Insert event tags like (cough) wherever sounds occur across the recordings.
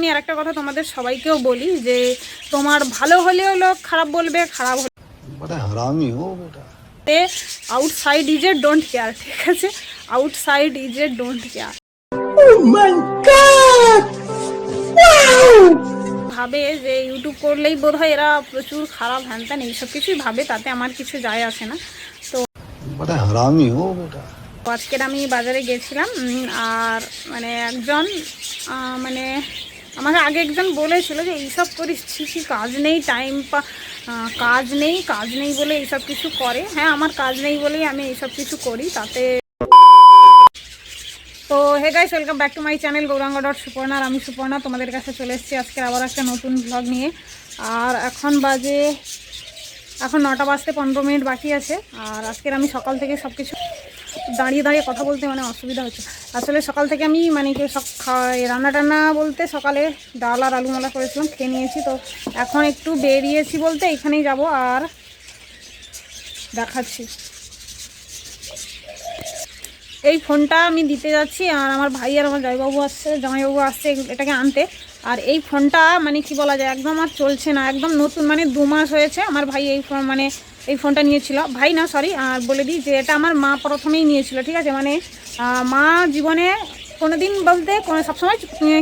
আমি আর একটা কথা তোমাদের সবাইকেও বলি যে তোমার ভালো হলেও লোক খারাপ বলবে খারাপ হলে outside is a don't care ঠিক আছে? Outside is a don't care ভাবে যে ইউটিউব করলেই বোধ হয় এরা প্রচুর খারাপ হ্যান ত্যান এইসব কিছুই ভাবে তাতে আমার কিছু যায় আসে না। তো আজকের আমি বাজারে গেছিলাম আর মানে একজন মানে আমাকে আগে একজন বলেছিল যে এইসব করিস ঠিকই কাজ নেই টাইম পা কাজ নেই কাজ নেই বলে এইসব কিছু করে। হ্যাঁ আমার কাজ নেই বলেই আমি এইসব কিছু করি, তাতে তো hey guys welcome back to my channel Gauranga dot Suparna আমি সুপর্ণা তোমাদের কাছে চলে এসেছি আজকে আবার একটা নতুন ব্লগ নিয়ে। আর এখন বাজে, এখন নটা বাজতে পনেরো মিনিট বাকি আছে। আর আজকের আমি সকাল থেকে সব কিছু দাঁড়িয়ে দাঁড়িয়ে কথা বলতে মানে অসুবিধা হচ্ছে। আসলে সকাল থেকে আমি মানে খা- রান্না টান্না বলতে সকালে ডাল আর আলু মালা করেছিলাম, খেয়ে নিয়েছি। তো এখন একটু বেরিয়েছি বলতে এখানেই যাব আর দেখাচ্ছি। এই ফোনটা আমি দিতে যাচ্ছি আর আমার ভাই আর আমার জয়বাবু আসছে, জামাইবাবু আসছে এটাকে আনতে। আর এই ফোনটা মানে কি বলা যায়, একদম আর চলছে না, একদম নতুন মানে দু মাস হয়েছে। আমার ভাই এই ফোন মানে এই ফোনটা নিয়েছিল। ভাই না সরি আর বলে দিই যে এটা আমার মা প্রথমেই নিয়েছিল, ঠিক আছে? মানে মা জীবনে কোনো দিন বলতে কোনো, সবসময়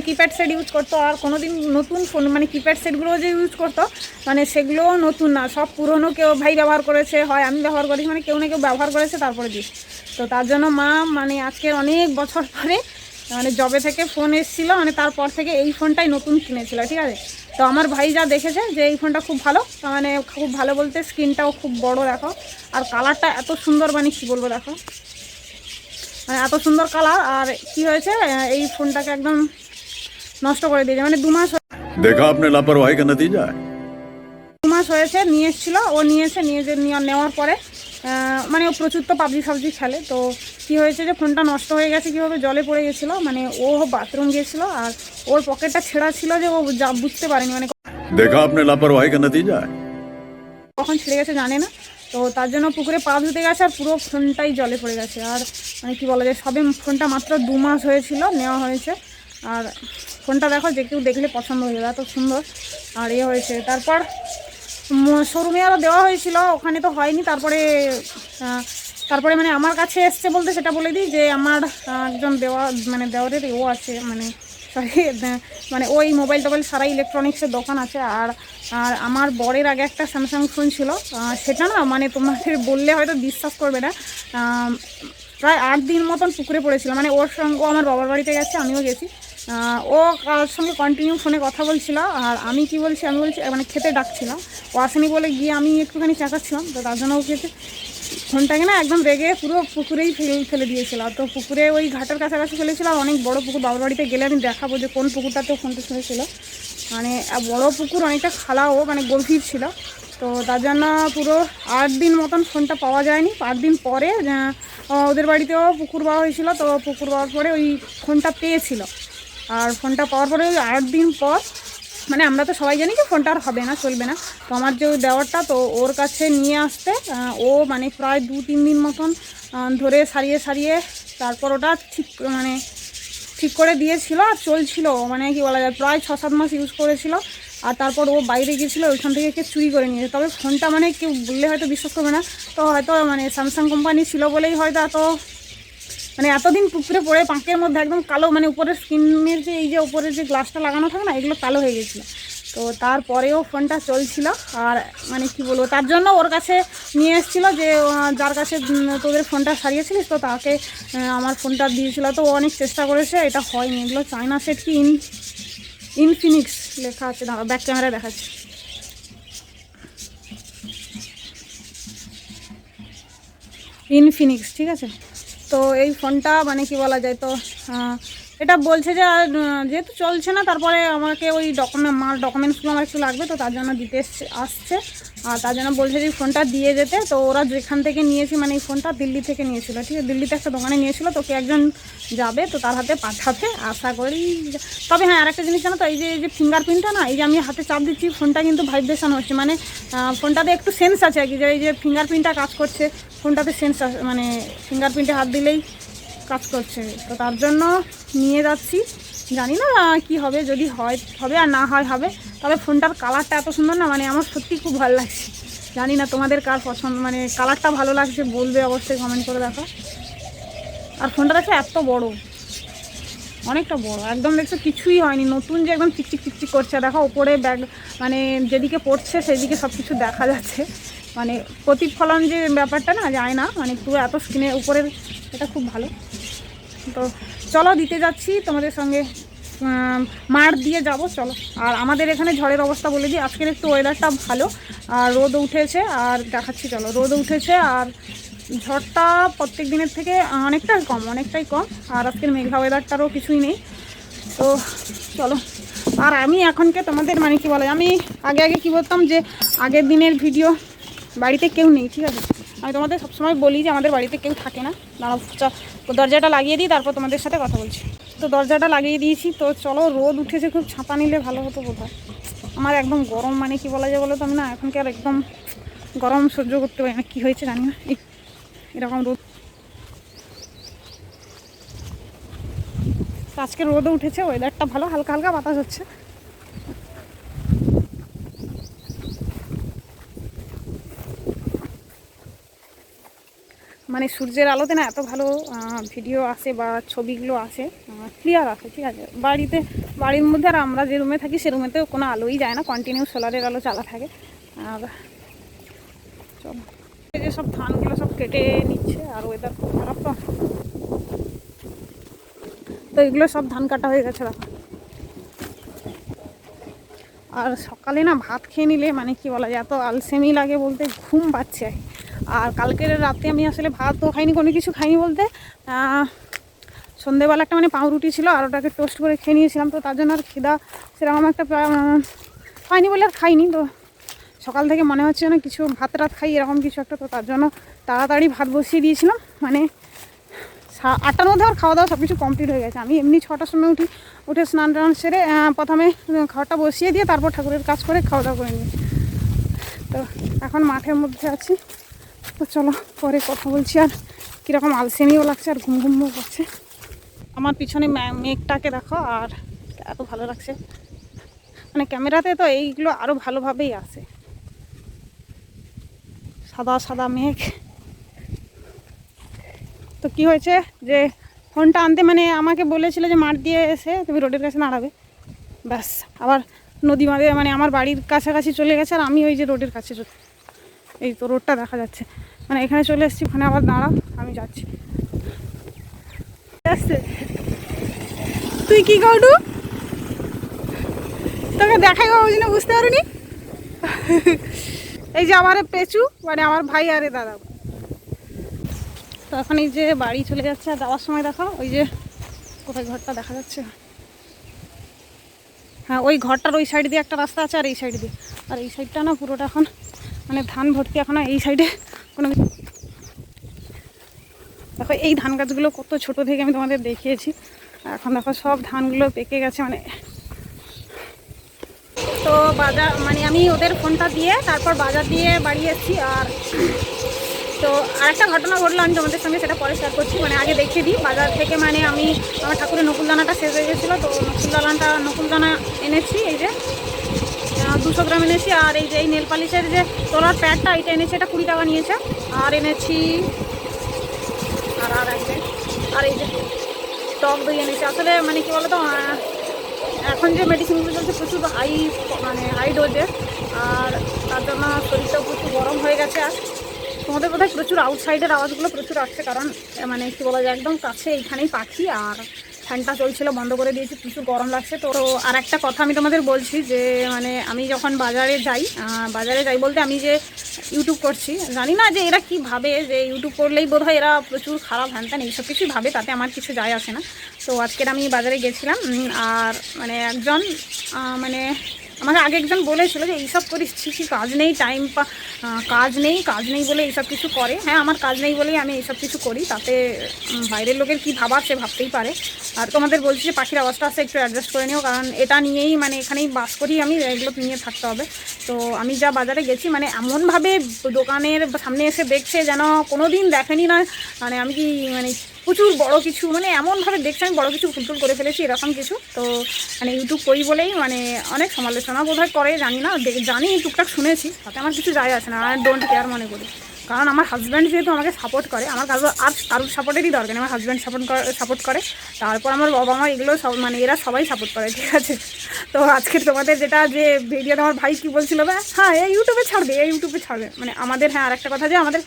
কিপ্যাড সেট ইউজ করতো, আর কোনো দিন নতুন ফোন মানে কিপ্যাড সেটগুলো যে ইউজ করতো মানে সেগুলো নতুন না, সব পুরনো কেউ ভাই ব্যবহার করেছে, হয় আমি ব্যবহার করেছি মানে কেউ না কেউ ব্যবহার করেছে তারপরে দিই তো তার জন্য মা মানে আজকের অনেক বছর পরে মানে জবে থেকে ফোন এসেছিল মানে তারপর থেকে এই ফোনটাই নতুন কিনেছিল ঠিক আছে? তো আমার ভাই যা দেখেছে যে এই ফোনটা খুব ভালো মানে খুব ভালো বলতে স্ক্রিনটাও খুব বড় দেখো। আর কালারটা এত সুন্দর মানে কী বলব দেখো। মানে এত সুন্দর কালার আর কি হয়েছে এই ফোনটাকে একদম নষ্ট করে দিয়েছে মানে দু মাস দেখা দিয়ে যায়? দু মাস হয়েছে নিয়ে এসেছিল ও নিয়েছে নিয়ে নেওয়ার পরে মানে ও প্রচুর তো পাবজি ফাবজি খেলে তো কি হয়েছে যে ফোনটা নষ্ট হয়ে গেছে কীভাবে জলে পড়ে গেছিল মানে ও বাথরুম গেছিল আর ওর পকেটটা ছেঁড়া ছিল যে ও যা বুঝতে পারেনি মানে দেখা আপনি লাপরওয়াহি কেন দিয়ে যায়? কখন ছেড়ে গেছে জানে না তো তার জন্য পুকুরে পা ধুতে গেছে আর পুরো ফোনটাই জলে পড়ে গেছে। আর মানে কি বলা যায় সবে ফোনটা মাত্র দু মাস হয়েছিল নেওয়া হয়েছে। আর ফোনটা দেখো যে কেউ দেখলে পছন্দ হয়ে যাবে এত সুন্দর। আর এ হয়েছে। তারপর শোরুমে আরও দেওয়া হয়েছিল, ওখানে তো হয়নি, তারপরে তারপরে মানে আমার কাছে এসছে বলতে সেটা বলে দিই যে আমার একজন দেওয়া মানে দেওয়ারের ও আছে মানে সরি (laughs) মানে ওই মোবাইল টোবাইল সারা ইলেকট্রনিক্সের দোকান আছে, আর আর আমার বরের আগে একটা স্যামসাং ফোন ছিল সেটা না মানে তোমাদের বললে হয়তো বিশ্বাস করবে না প্রায় আট দিন মতন পুকুরে পড়েছিল মানে ওর সঙ্গে আমার বাবার বাড়িতে গেছে, আমিও গেছি ও কার সঙ্গে কন্টিনিউ ফোনে কথা বলছিল, আর আমি কি বলছি, আমি বলছি মানে খেতে ডাকছিলাম ও আসেনি বলে গিয়ে আমি একটুখানি চেঁচাচ্ছিলাম তো তার জন্য ও খেতে ফোনটাকে না একদম রেগে পুরো পুকুরেই ফেলে ফেলে দিয়েছিল। তো পুকুরে ওই ঘাটের কাছাকাছি ফেলেছিল অনেক বড় পুকুর, বাবার বাড়িতে গেলে আমি দেখাবো যে কোন পুকুরটাতে ফোনটা ফেলেছিল মানে বড় পুকুর অনেকটা খালাও মানে গভীর ছিল। তো তার জন্য পুরো আট দিন মতন ফোনটা পাওয়া যায়নি। আট দিন পরে ওদের বাড়িতেও পুকুর পাওয়া হয়েছিল, তো পুকুর পাওয়ার পরে ওই ফোনটা পেয়েছিল। আর ফোনটা পাওয়ার পরে ওই আট দিন পর মানে আমরা তো সবাই জানি যে ফোনটা আর হবে না, চলবে না। তো আমার যে দেওয়ারটা, তো ওর কাছে নিয়ে আসতে ও মানে প্রায় দু তিন দিন মতন ধরে সারিয়ে সারিয়ে তারপর ওটা ঠিক মানে ঠিক করে দিয়েছিল আর চলছিল। মানে কি বলা যায়, প্রায় ছ সাত মাস ইউজ করেছিল। আর তারপর ও বাইরে গিয়েছিল, ওইখান থেকে কে চুরি করে নিয়েছে। তবে ফোনটা মানে কেউ বললে হয়তো বিশ্বাস করবে না। তো হয়তো মানে স্যামসাং কোম্পানি ছিল বলেই হয়তো এত মানে এতদিন পুকুরে পড়ে পাঁকের মধ্যে একদম কালো মানে উপরের স্ক্রিনের যে, এই যে উপরের যে গ্লাসটা লাগানো থাকে না, এগুলো কালো হয়ে গেছিল। তো তারপরেও ফোনটা চলছিল আর মানে কি বলব, তার জন্য ওর কাছে নিয়ে এসেছিল যে যার কাছে তোদের ফোনটা সারিয়েছিলিস, তো তাকে আমার ফোনটা দিয়েছিল। তো ও অনেক চেষ্টা করেছে, এটা হয়নি। এগুলো চায়না সেট কি? ইন, ইনফিনিক্স লেখা আছে। দাঁড়া ব্যাক ক্যামেরা দেখাচ্ছে। ইনফিনিক্স, ঠিক আছে? তো এই ফোনটা মানে কি বলা যায়, তো এটা বলছে যে যেহেতু চলছে না, তারপরে আমাকে ওই ডকুমেন্ট মাল ডকুমেন্টসগুলো আমার একটু লাগবে, তো তার জন্য দিতে আসছে। আর তার জন্য বলছে যে ফোনটা দিয়ে যেতে। তো ওরা যেখান থেকে নিয়েছি মানে এই ফোনটা দিল্লি থেকে নিয়েছিল, ঠিক আছে? দিল্লিতে একটা দোকানে নিয়েছিল, তো কে একজন যাবে, তো তার হাতে পাঠাবে আশা করি। তবে হ্যাঁ আরেকটা জিনিস জানো তো, এই যে এই যে ফিঙ্গারপ্রিন্টটা না, এই যে আমি হাতে চাপ দিচ্ছি, ফোনটা কিন্তু ভাইব্রেশন হচ্ছে। মানে ফোনটাতে একটু সেন্স আছে আর কি, যে এই যে ফিঙ্গারপ্রিন্টটা কাজ করছে। ফোনটাতে সেন্স মানে ফিঙ্গারপ্রিন্টে হাত দিলেই কাজ করছে। তো তার জন্য নিয়ে যাচ্ছি। জানি না কি হবে, যদি হয়, হবে আর না হয় হবে। তবে ফোনটার কালারটা এত সুন্দর না মানে আমার সত্যি খুব ভালো লাগছে। জানি না তোমাদের কার পছন্দ মানে কালারটা ভালো লাগছে বলবে অবশ্যই কমেন্ট করে দেখো। আর ফোনটা দেখো এত বড়। অনেকটা বড়। একদম দেখছ কিছুই হয়নি। নতুন যে একদম চিকচিক চিকচিক করছে, দেখো ওপরে ব্যাগ মানে যেদিকে পড়ছে সেদিকে সব কিছু দেখা যাচ্ছে। মানে প্রতিফলন যে ব্যাপারটা না যায় না মানে পুরো এত স্ক্রিনের উপরের এটা খুব ভালো। তো চলো দিতে যাচ্ছি, তোমাদের সঙ্গে মাঠ দিয়ে যাব, চলো। আর আমাদের এখানে ঝড়ের অবস্থা বলে দিই, আজকের একটু ওয়েদারটা ভালো, আর রোদ উঠেছে, আর দেখাচ্ছি, চলো। রোদ উঠেছে, আর ঝড়টা প্রত্যেক দিনের থেকে অনেকটাই কম অনেকটাই কম, আর আজকের মেঘলা ওয়েদারটারও কিছুই নেই। তো চলো। আর আমি এখনকে তোমাদের মানে কি বলে, আমি আগে আগে কি বলতাম যে আগের দিনের ভিডিও বাড়িতে কেউ নেই, ঠিক আছে? আমি তোমাদের সবসময় বলি যে আমাদের বাড়িতে কেউ থাকে না। দাঁড়াও, চ- দরজাটা লাগিয়ে দিই, তারপর তোমাদের সাথে কথা বলছি। তো দরজাটা লাগিয়ে দিয়েছি, তো চলো, রোদ উঠেছে, খুব ছাতা নিলে ভালো হতো বোধ আমার একদম গরম মানে কি বলা যায় বলো তো আমি না? এখনকার একদম গরম সহ্য করতে পারি না। কী হয়েছে জানি না। এরকম রোদ। আজকে রোদও উঠেছে ওয়েদারটা ভালো, হালকা হালকা বাতাস হচ্ছে। মানে সূর্যের আলোতে না এত ভালো ভিডিও আসে বা ছবিগুলো আসে ক্লিয়ার আসে, ঠিক আছে? বাড়িতে, বাড়ির মধ্যে আর আমরা যে রুমে থাকি, সে রুমেতেও কোনো আলোই যায় না কন্টিনিউ সোলারের আলো চালা থাকে। আর চলো। যে সব ধানগুলো সব কেটে নিচ্ছে, আর ওয়েদার খুব খারাপ তো। তো এগুলো সব ধান কাটা হয়ে গেছে, দেখো। আর সকালে না ভাত খেয়ে নিলে মানে কি বলা যায়, এত আলসেমি লাগে বলতে, ঘুম পাচ্ছে। আর কালকের রাতে আমি আসলে ভাতও খাইনি, কোনো কিছু খাইনি বলতে। সন্ধেবেলা একটা মানে পাউরুটি ছিল আর ওটাকে টোস্ট করে খেয়ে নিয়েছিলাম, তো তার জন্য আর খিদা সেরকম একটা পাইনি বলে আর খাইনি, তো সকাল থেকে মনে হচ্ছে না কিছু ভাত রাত খাই, এরকম কিছু একটা, তো তার জন্য তাড়াতাড়ি ভাত বসিয়ে দিয়েছিলাম। মানে আটটার মধ্যে আমার খাওয়া দাওয়া সব কিছু কমপ্লিট হয়ে গেছে। আমি এমনি ছটার সময় উঠি, উঠে স্নান টান সেরে প্রথমে খাওয়াটা বসিয়ে দিয়ে তারপর ঠাকুরের কাজ করে খাওয়া দাওয়া করে নিই। তো এখন মাঠের মধ্যে আছি। তো চলো, পরে কথা বলছি আর কীরকম আলসেমিও লাগছে আর ঘুম ঘুমও করছে। আমার পিছনে মেঘটাকে দেখো আর এত ভালো লাগছে। মানে ক্যামেরাতে তো এইগুলো আরও ভালোভাবেই আসে সাদা সাদা মেঘ। তো কি হয়েছে যে ফোনটা আনতে মানে আমাকে বলেছিল যে মাঠ দিয়ে এসে তুমি রোডের কাছে দাঁড়াবে ব্যাস, আবার নদী বাঁধে মানে আমার বাড়ির কাছাকাছি চলে গেছে আর আমি ওই যে রোডের কাছে এই তো রোডটা দেখা যাচ্ছে। মানে এখানে চলে এসেছি, ওখানে আবার দাঁড়াও, আমি যাচ্ছি। তুই কি করু তোকে দেখাই বাবু জন্য বুঝতে পারিনি? এই যে আমার পেঁচু মানে আমার ভাই আরে দাদা। এখন এই যে বাড়ি চলে যাচ্ছে, আর যাওয়ার সময় দেখো, ওই যে কোথায় ঘরটা দেখা যাচ্ছে। হ্যাঁ ওই ঘরটার ওই সাইড দিয়ে একটা রাস্তা আছে, আর এই সাইড দিয়ে। আর এই সাইডটা না পুরোটা এখন মানে ধান ভর্তি এখন এই সাইডে কোনো দেখো, এই ধান গাছগুলো কত ছোট থেকে আমি তোমাদের দেখিয়েছি। এখন দেখো, সব ধানগুলো পেকে গেছে মানে তো বাজার মানে আমি ওদের ফোনটা দিয়ে তারপর বাজার দিয়ে বাড়ি এসেছি, আর তো আরেকটা ঘটনা ঘটলো আমি তোমাদের সঙ্গে, সেটা পরে শেয়ার করছি। মানে আগে দেখিয়ে দিই, বাজার থেকে মানে আমি আমার ঠাকুরের নকুলদানাটা শেষ হয়ে গেছিল, তো নকুলদানাটা নকুলদানা এনেছি, এই যে। দুশো গ্রাম এনেছি আর এই যে এই নেল পালিশের যে তোলার প্যাডটা এটা এনেছি এটা কুড়ি টাকা নিয়েছে। আর এনেছি আর আর যে, আর এই যে টক দই এনেছি। আসলে মানে কি বলতো এখন যে মেডিসিনগুলো চলছে প্রচুর হাই মানে হাই ডোজের আর তার জন্য শরীরটাও প্রচুর গরম হয়ে গেছে। আর তোমাদের বোধহয় প্রচুর আউটসাইডের আওয়াজগুলো প্রচুর আসছে কারণ মানে কি বলা যায় একদম কাছে এইখানেই পাখি আর ফ্যানটা চলছিল বন্ধ করে দিয়েছি, প্রচুর গরম লাগছে। তো আর একটা কথা আমি তোমাদের বলছি যে মানে আমি যখন বাজারে যাই বাজারে যাই বলতে আমি যে ইউটিউব করছি, জানি না যে এরা কি ভাবে, যে ইউটিউব করলেই বোধ এরা প্রচুর খারাপ হ্যান ত্যান, এইসব কিছুই ভাবে, তাতে আমার কিছু যায় আসে না। তো আজকের আমি বাজারে গেছিলাম আর মানে একজন মানে আমাকে আগে একজন বলেছিল যে এইসব করিস ঠিকই কাজ নেই টাইম পা কাজ নেই কাজ নেই বলে এইসব কিছু করে। হ্যাঁ আমার কাজ নেই বলেই আমি এইসব কিছু করি, তাতে বাইরের লোকের কি ভাবার সে ভাবতেই পারে। আর তোমাদের বলছি যে পাখির আওয়াজটা আছে, একটু অ্যাডজাস্ট করে নিও, কারণ এটা নিয়েই মানে এখানেই বাস করি আমি, এগুলো নিয়ে থাকতে হবে। তো আমি যা বাজারে গেছি মানে এমনভাবে দোকানের সামনে এসে দেখছে যেন কোনো দিন দেখেনি না মানে আমি কি মানে প্রচুর বড় কিছু মানে এমনভাবে দেখছি আমি বড় কিছু ফুলটুল করে ফেলেছি, এরকম কিছু। তো মানে ইউটিউব করি বলেই মানে অনেক সমালোচনা বোধহয় করে, জানি না জানি টুকটাক শুনেছি, তাতে আমার কিছু যায় আসে না, আর ডোন্ট কেয়ার মনে করি। কারণ আমার হাজব্যান্ড যেহেতু আমাকে সাপোর্ট করে, আমার কারও আর কারোর সাপোর্টেরই দরকার আমার হাজব্যান্ড সাপোর্ট সাপোর্ট করে, তারপর আমার বাবা মা এগুলো সব মানে এরা সবাই সাপোর্ট করে, ঠিক আছে? তো আজকে তোমাদের যেটা যে ভিডিওতে আমার ভাই কী বলছিল বা হ্যাঁ এই ইউটিউবে ছাড়বে, এই ইউটিউবে ছাড়বে। মানে আমাদের হ্যাঁ আর একটা কথা যে আমাদের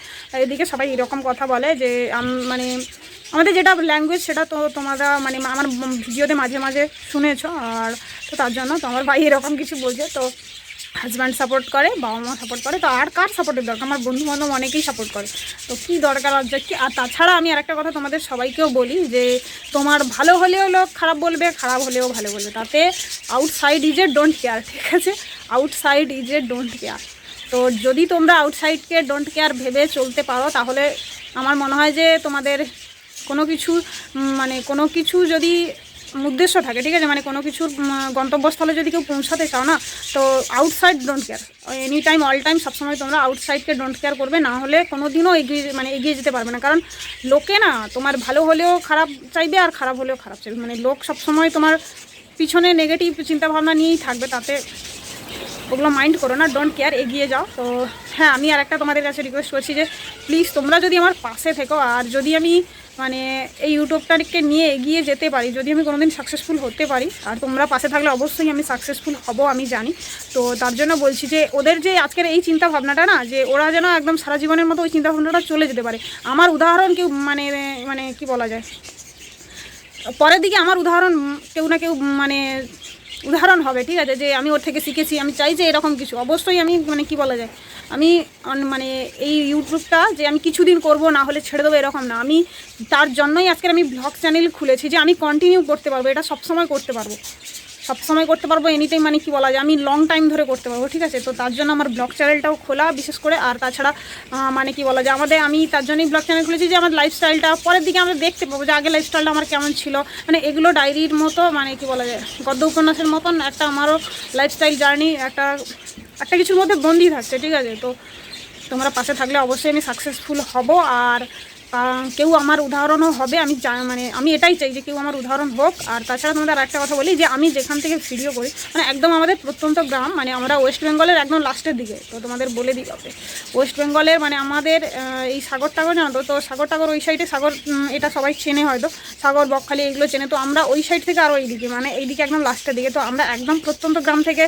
এদিকে সবাই এরকম কথা বলে যে মানে আমাদের যেটা ল্যাঙ্গুয়েজ সেটা তো তোমরা মানে আমার ভিডিওতে মাঝে মাঝে শুনেছো, আর তো তার জন্য তো আমার ভাই এরকম কিছু বলছে, তো হাজব্যান্ড সাপোর্ট করে, বাবা মা সাপোর্ট করে, তো আর কার সাপোর্টের দরকার? আমার বন্ধু বান্ধব অনেকেই সাপোর্ট করে। তো কী দরকার আর কি আর তাছাড়া আমি আরেকটা কথা তোমাদের সবাইকেও বলি যে তোমার ভালো হলেও লোক খারাপ বলবে, খারাপ হলেও ভালো বলবে। তাতে outside is a don't care ঠিক আছে? Outside is a don't care তো যদি তোমরা আউটসাইডকে ডোন্ট কেয়ার ভেবে চলতে পারো, তাহলে আমার মনে হয় যে তোমাদের কোনো কিছু মানে কোনো কিছু যদি উদ্দেশ্য থাকে, ঠিক আছে? মানে কোনো কিছুর গন্তব্যস্থলে যদি কেউ পৌঁছাতে চাও না, তো outside don't care any time all time সবসময় তোমরা আউটসাইডকে ডোন্ট কেয়ার করবে, না হলে কোনো দিনও এগিয়ে মানে এগিয়ে যেতে পারবে না। কারণ লোকে না, তোমার ভালো হলেও খারাপ চাইবে আর খারাপ হলেও খারাপ চাইবে। মানে লোক সবসময় তোমার পিছনে নেগেটিভ চিন্তাভাবনা নিয়েই থাকবে, তাতে ওগুলো মাইন্ড করো না ডোন্ট কেয়ার এগিয়ে যাও। তো হ্যাঁ আমি আর একটা তোমাদের কাছে রিকোয়েস্ট করছি যে প্লিজ তোমরা যদি আমার পাশে থেকো, আর যদি আমি মানে এই ইউটিউবটাকে নিয়ে এগিয়ে যেতে পারি, যদি আমি কোনোদিন সাকসেসফুল হতে পারি, আর তোমরা পাশে থাকলে অবশ্যই আমি সাকসেসফুল হব, আমি জানি। তো তার জন্য বলছি যে, ওদের যে আজকের এই চিন্তা ভাবনাটা না, যে ওরা যেন একদম সারা জীবনের মতো ওই চিন্তা ভাবনাটা চলে যেতে পারে। আমার উদাহরণ কেউ মানে মানে কি বলা যায়? পরের দিকে আমার উদাহরণ কেউ না কেউ মানে উদাহরণ হবে, ঠিক আছে, যে আমি ওর থেকে শিখেছি, আমি চাই যে এরকম কিছু। অবশ্যই আমি মানে কি বলা যায়, আমি মানে এই ইউটিউবটা যে আমি কিছুদিন করব, না হলে ছেড়ে দেবো, এরকম না। আমি তার জন্যই আজকের আমি ব্লগ চ্যানেল খুলেছি যে আমি কন্টিনিউ করতে পারব, এটা সবসময় করতে পারব। সবসময় করতে পারব এনিটাইম মানে কি বলা যায়, আমি লং টাইম ধরে করতে পারব, ঠিক আছে? তো তার জন্য আমার ব্লগ চ্যানেলটাও খোলা, বিশেষ করে, আর তাছাড়া মানে কি বলা যায়, আমাদের, আমি তার জন্যই ব্লগ চ্যানেল খুলেছি যে আমার লাইফস্টাইলটা পরের দিকে আমরা দেখতে পাবো যে আগে লাইফস্টাইলটা আমার কেমন ছিল। মানে এগুলো ডায়েরির মতো মানে কি বলা যায়, গদ্য উপন্যাসের মতন একটা আমারও লাইফস্টাইল জার্নি একটা একটা কিছুর মধ্যে বন্দি থাকছে, ঠিক আছে? তো তোমরা পাশে থাকলে অবশ্যই আমি সাকসেসফুল হব, আর কেউ আমার উদাহরণও হবে, আমি মানে আমি এটাই চাই যে কেউ আমার উদাহরণ হোক। আর তাছাড়া তোমাদের একটা কথা বলি যে আমি যেখান থেকে ভিডিও করি মানে একদম আমাদের প্রত্যন্ত গ্রাম মানে আমরা ওয়েস্ট বেঙ্গলের একদম লাস্টের দিকে, তো তোমাদের বলে দিই হবে ওয়েস্ট বেঙ্গলের মানে আমাদের এই সাগর টাগর, জানো তো? তো সাগর টাগর ওই সাইডে সাগর এটা সবাই চেনে হয়তো। সাগর, বকখালি এগুলো চেনে। তো আমরা ওই সাইড থেকে আরও এইদিকে মানে এইদিকে একদম লাস্টের দিকে। তো আমরা একদম প্রত্যন্ত গ্রাম থেকে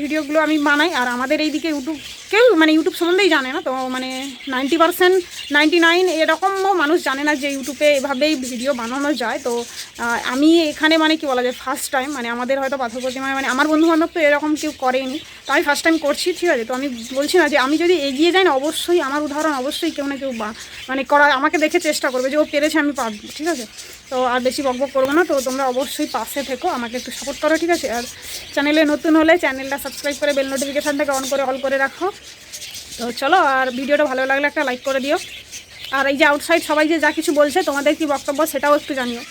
ভিডিওগুলো আমি বানাই। আর আমাদের এইদিকে ইউটিউব কেউ মানে ইউটিউব সম্বন্ধেই জানে না, তো মানে নাইনটি পার্সেন্ট নাইনটি নাইন এরকমও মানুষ জানে না যে ইউটিউবে এভাবেই ভিডিও বানানো যায়। তো আমি এখানে মানে কি বলা যায় ফার্স্ট টাইম মানে আমাদের হয়তো পাথর প্রতিমায় মানে আমার বন্ধু বান্ধব তো এরকম কেউ করেনি। তো আমি ফার্স্ট টাইম করছি, ঠিক আছে? তো আমি বলছি না যে আমি যদি এগিয়ে যাই না, অবশ্যই আমার উদাহরণ অবশ্যই কেউ না কেউ মানে করা, আমাকে দেখে চেষ্টা করবে যে ও পেরেছে, আমি পারব ঠিক আছে? তো আর বেশি বকবক করব না। তো তোমরা অবশ্যই পাশে থেকো, আমাকে একটু সাপোর্ট করো, ঠিক আছে? আর চ্যানেলে নতুন হলে চ্যানেলটা সাবস্ক্রাইব করে বেল নোটিফিকেশানটাকে অন করে অল করে রাখো। তো চলো, আর ভিডিওটা ভালো লাগলে একটা লাইক করে দিও। আর এই যে আউটসাইড সবাই যে যা কিছু বলছে, তোমাদের কি বক্তব্য সেটাও একটু জানিও।